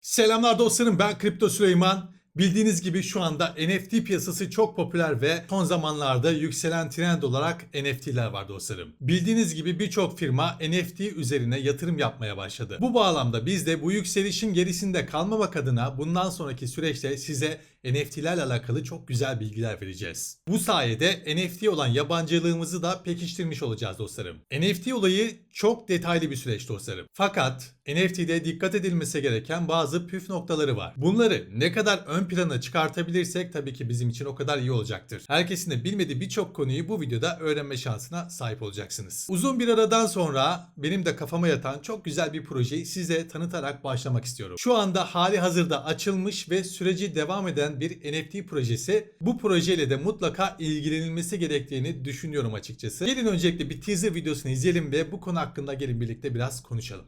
Selamlar dostlarım ben Kripto Süleyman. Bildiğiniz gibi şu anda NFT piyasası çok popüler ve son zamanlarda yükselen trend olarak NFT'ler var dostlarım. Bildiğiniz gibi birçok firma NFT üzerine yatırım yapmaya başladı. Bu bağlamda biz de bu yükselişin gerisinde kalmamak adına bundan sonraki süreçte size NFT'lerle alakalı çok güzel bilgiler vereceğiz. Bu sayede NFT olan yabancılığımızı da pekiştirmiş olacağız dostlarım. NFT olayı çok detaylı bir süreç dostlarım. Fakat NFT'de dikkat edilmesi gereken bazı püf noktaları var. Bunları ne kadar ön plana çıkartabilirsek tabii ki bizim için o kadar iyi olacaktır. Herkesin de bilmediği birçok konuyu bu videoda öğrenme şansına sahip olacaksınız. Uzun bir aradan sonra benim de kafama yatan çok güzel bir projeyi size tanıtarak başlamak istiyorum. Şu anda hali hazırda açılmış ve süreci devam eden bir NFT projesi. Bu projeyle de mutlaka ilgilenilmesi gerektiğini düşünüyorum açıkçası. Gelin öncelikle bir teaser videosunu izleyelim ve bu konu hakkında gelin birlikte biraz konuşalım.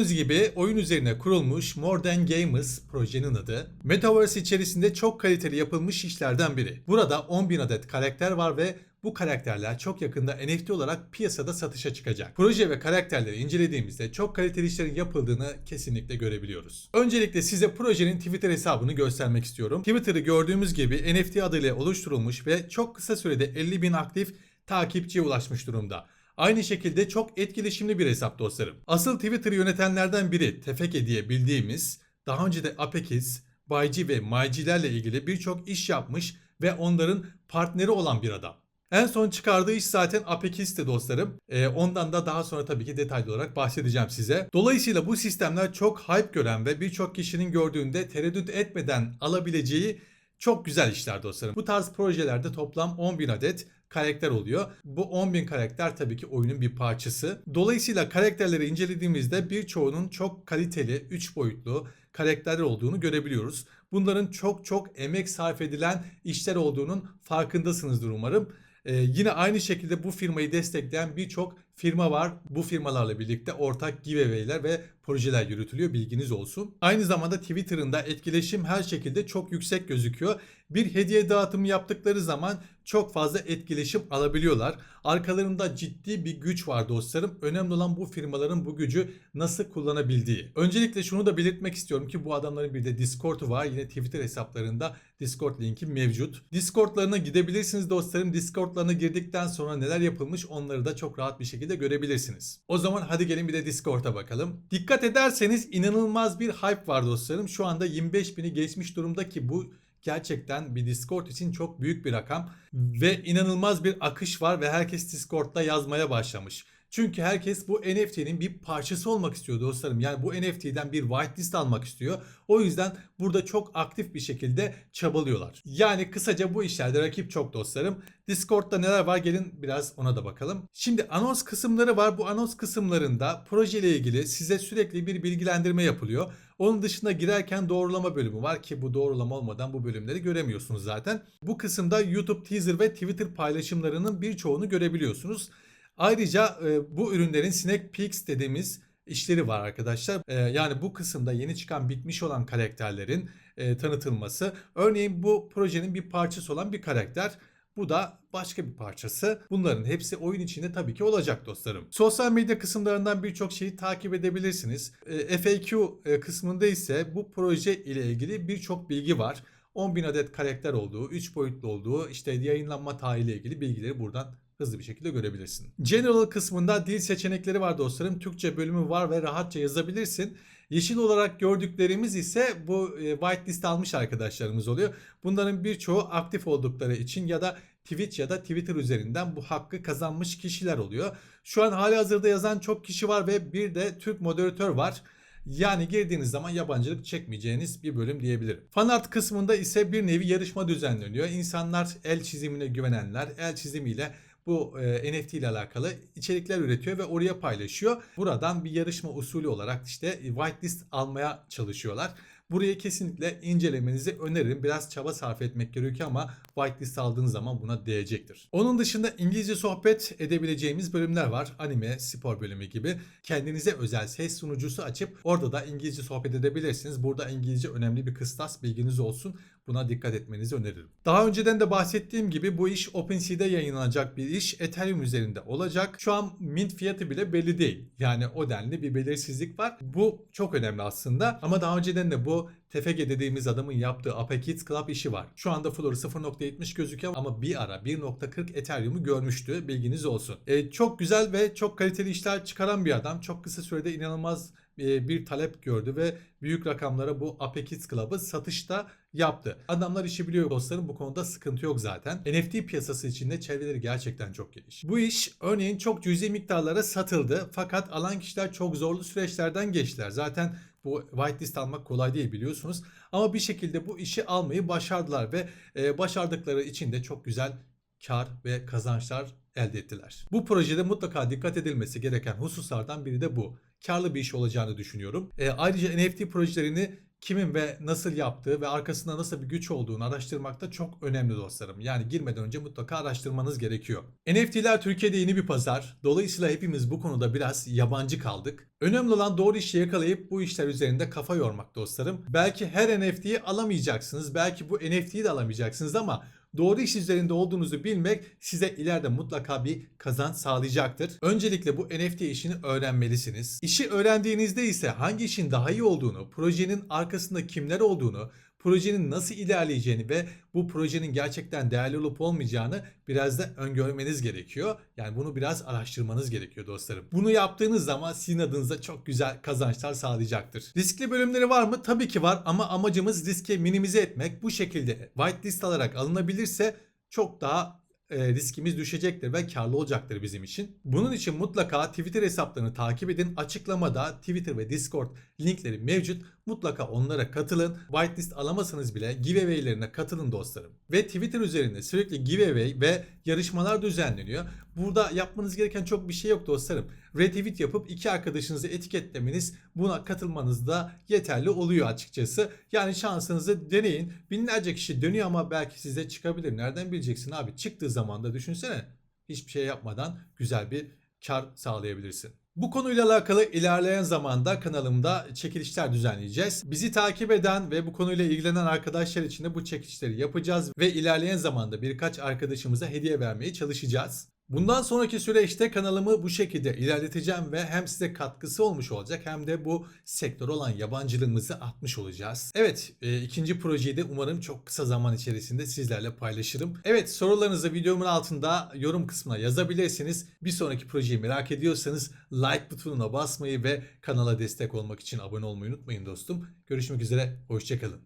Gördüğünüz gibi oyun üzerine kurulmuş More Than Gamers projenin adı. Metaverse içerisinde çok kaliteli yapılmış işlerden biri. Burada 10.000 adet karakter var ve bu karakterler çok yakında NFT olarak piyasada satışa çıkacak. Proje ve karakterleri incelediğimizde çok kaliteli işlerin yapıldığını kesinlikle görebiliyoruz. Öncelikle size projenin Twitter hesabını göstermek istiyorum. Twitter'ı gördüğümüz gibi NFT adıyla oluşturulmuş ve çok kısa sürede 50 bin aktif takipçiye ulaşmış durumda. Aynı şekilde çok etkileşimli bir hesap dostlarım. Asıl Twitter'ı yönetenlerden biri Tefeke diye bildiğimiz daha önce de Apekis, Bayci ve Maycilerle ilgili birçok iş yapmış ve onların partneri olan bir adam. En son çıkardığı iş zaten Apekis'ti dostlarım. Ee, ondan da daha sonra tabii ki detaylı olarak bahsedeceğim size. Dolayısıyla bu sistemler çok hype gören ve birçok kişinin gördüğünde tereddüt etmeden alabileceği çok güzel işler dostlarım. Bu tarz projelerde toplam 10.000 adet karakter oluyor. Bu 10.000 karakter tabii ki oyunun bir parçası. Dolayısıyla karakterleri incelediğimizde birçoğunun çok kaliteli, 3 boyutlu karakterler olduğunu görebiliyoruz. Bunların çok çok emek sarf edilen işler olduğunun farkındasınızdır umarım. Ee, yine aynı şekilde bu firmayı destekleyen birçok firma var. Bu firmalarla birlikte ortak giveaway'ler ve projeler yürütülüyor bilginiz olsun. Aynı zamanda Twitter'ın da etkileşim her şekilde çok yüksek gözüküyor. Bir hediye dağıtımı yaptıkları zaman çok fazla etkileşim alabiliyorlar. Arkalarında ciddi bir güç var dostlarım. Önemli olan bu firmaların bu gücü nasıl kullanabildiği. Öncelikle şunu da belirtmek istiyorum ki bu adamların bir de Discord'u var. Yine Twitter hesaplarında Discord linki mevcut. Discord'larına gidebilirsiniz dostlarım. Discord'larına girdikten sonra neler yapılmış onları da çok rahat bir şekilde görebilirsiniz. O zaman hadi gelin bir de Discord'a bakalım. Dikkat ederseniz inanılmaz bir hype var dostlarım. Şu anda 25 bini geçmiş durumda ki bu gerçekten bir Discord için çok büyük bir rakam ve inanılmaz bir akış var ve herkes Discord'da yazmaya başlamış. Çünkü herkes bu NFT'nin bir parçası olmak istiyor dostlarım. Yani bu NFT'den bir whitelist almak istiyor. O yüzden burada çok aktif bir şekilde çabalıyorlar. Yani kısaca bu işlerde rakip çok dostlarım. Discord'da neler var gelin biraz ona da bakalım. Şimdi anons kısımları var. Bu anons kısımlarında projeyle ilgili size sürekli bir bilgilendirme yapılıyor. Onun dışında girerken doğrulama bölümü var ki bu doğrulama olmadan bu bölümleri göremiyorsunuz zaten. Bu kısımda YouTube teaser ve Twitter paylaşımlarının birçoğunu görebiliyorsunuz. Ayrıca e, bu ürünlerin Snack Peeks dediğimiz işleri var arkadaşlar. E, yani bu kısımda yeni çıkan bitmiş olan karakterlerin e, tanıtılması. Örneğin bu projenin bir parçası olan bir karakter. Bu da başka bir parçası. Bunların hepsi oyun içinde tabii ki olacak dostlarım. Sosyal medya kısımlarından birçok şeyi takip edebilirsiniz. E, FAQ e, kısmında ise bu proje ile ilgili birçok bilgi var. 10.000 adet karakter olduğu, 3 boyutlu olduğu, işte yayınlanma tarihiyle ilgili bilgileri buradan hızlı bir şekilde görebilirsin. General kısmında dil seçenekleri var dostlarım. Türkçe bölümü var ve rahatça yazabilirsin. Yeşil olarak gördüklerimiz ise bu e, whitelist almış arkadaşlarımız oluyor. Bunların birçoğu aktif oldukları için ya da Twitch ya da Twitter üzerinden bu hakkı kazanmış kişiler oluyor. Şu an hali hazırda yazan çok kişi var ve bir de Türk moderatör var. Yani girdiğiniz zaman yabancılık çekmeyeceğiniz bir bölüm diyebilirim. Fanart kısmında ise bir nevi yarışma düzenleniyor. İnsanlar el çizimine güvenenler el çizimiyle bu e, NFT ile alakalı içerikler üretiyor ve oraya paylaşıyor. Buradan bir yarışma usulü olarak işte whitelist almaya çalışıyorlar. Burayı kesinlikle incelemenizi öneririm. Biraz çaba sarf etmek gerekiyor ama whitelist aldığınız zaman buna değecektir. Onun dışında İngilizce sohbet edebileceğimiz bölümler var. Anime, spor bölümü gibi. Kendinize özel ses sunucusu açıp orada da İngilizce sohbet edebilirsiniz. Burada İngilizce önemli bir kıstas bilginiz olsun. Buna dikkat etmenizi öneririm. Daha önceden de bahsettiğim gibi bu iş OpenSea'de yayınlanacak bir iş. Ethereum üzerinde olacak. Şu an mint fiyatı bile belli değil. Yani o denli bir belirsizlik var. Bu çok önemli aslında. Ama daha önceden de bu TFG dediğimiz adamın yaptığı Ape Kids Club işi var. Şu anda floru 0.70 gözüküyor ama bir ara 1.40 Ethereum'u görmüştü. Bilginiz olsun. E, çok güzel ve çok kaliteli işler çıkaran bir adam. Çok kısa sürede inanılmaz e, bir talep gördü ve büyük rakamlara bu Ape Kids Club'ı satışta yaptı. Adamlar işi biliyor dostlarım bu konuda sıkıntı yok zaten. NFT piyasası içinde çevreleri gerçekten çok geniş. Bu iş örneğin çok cüzi miktarlara satıldı fakat alan kişiler çok zorlu süreçlerden geçtiler. Zaten bu whitelist almak kolay değil biliyorsunuz. Ama bir şekilde bu işi almayı başardılar ve e, başardıkları için de çok güzel kar ve kazançlar elde ettiler. Bu projede mutlaka dikkat edilmesi gereken hususlardan biri de bu. Karlı bir iş olacağını düşünüyorum. E, ayrıca NFT projelerini kimin ve nasıl yaptığı ve arkasında nasıl bir güç olduğunu araştırmak da çok önemli dostlarım. Yani girmeden önce mutlaka araştırmanız gerekiyor. NFT'ler Türkiye'de yeni bir pazar. Dolayısıyla hepimiz bu konuda biraz yabancı kaldık. Önemli olan doğru işi yakalayıp bu işler üzerinde kafa yormak dostlarım. Belki her NFT'yi alamayacaksınız. Belki bu NFT'yi de alamayacaksınız ama doğru iş üzerinde olduğunuzu bilmek size ileride mutlaka bir kazanç sağlayacaktır. Öncelikle bu NFT işini öğrenmelisiniz. İşi öğrendiğinizde ise hangi işin daha iyi olduğunu, projenin arkasında kimler olduğunu, projenin nasıl ilerleyeceğini ve bu projenin gerçekten değerli olup olmayacağını biraz da öngörmeniz gerekiyor. Yani bunu biraz araştırmanız gerekiyor dostlarım. Bunu yaptığınız zaman sizin adınıza çok güzel kazançlar sağlayacaktır. Riskli bölümleri var mı? Tabii ki var ama amacımız riski minimize etmek. Bu şekilde whitelist alarak alınabilirse çok daha e, riskimiz düşecektir ve karlı olacaktır bizim için. Bunun için mutlaka Twitter hesaplarını takip edin. Açıklamada Twitter ve Discord linkleri mevcut. Mutlaka onlara katılın. Whitelist alamasanız bile giveaway'lerine katılın dostlarım. Ve Twitter üzerinde sürekli giveaway ve yarışmalar düzenleniyor. Burada yapmanız gereken çok bir şey yok dostlarım. Retweet yapıp iki arkadaşınızı etiketlemeniz buna katılmanız da yeterli oluyor açıkçası. Yani şansınızı deneyin. Binlerce kişi dönüyor ama belki size çıkabilir. Nereden bileceksin abi? Çıktığı zaman da düşünsene. Hiçbir şey yapmadan güzel bir kar sağlayabilirsin. Bu konuyla alakalı ilerleyen zamanda kanalımda çekilişler düzenleyeceğiz. Bizi takip eden ve bu konuyla ilgilenen arkadaşlar için de bu çekilişleri yapacağız ve ilerleyen zamanda birkaç arkadaşımıza hediye vermeye çalışacağız. Bundan sonraki süreçte kanalımı bu şekilde ilerleteceğim ve hem size katkısı olmuş olacak hem de bu sektör olan yabancılığımızı atmış olacağız. Evet e, ikinci projeyi de umarım çok kısa zaman içerisinde sizlerle paylaşırım. Evet sorularınızı videomun altında yorum kısmına yazabilirsiniz. Bir sonraki projeyi merak ediyorsanız like butonuna basmayı ve kanala destek olmak için abone olmayı unutmayın dostum. Görüşmek üzere, hoşçakalın.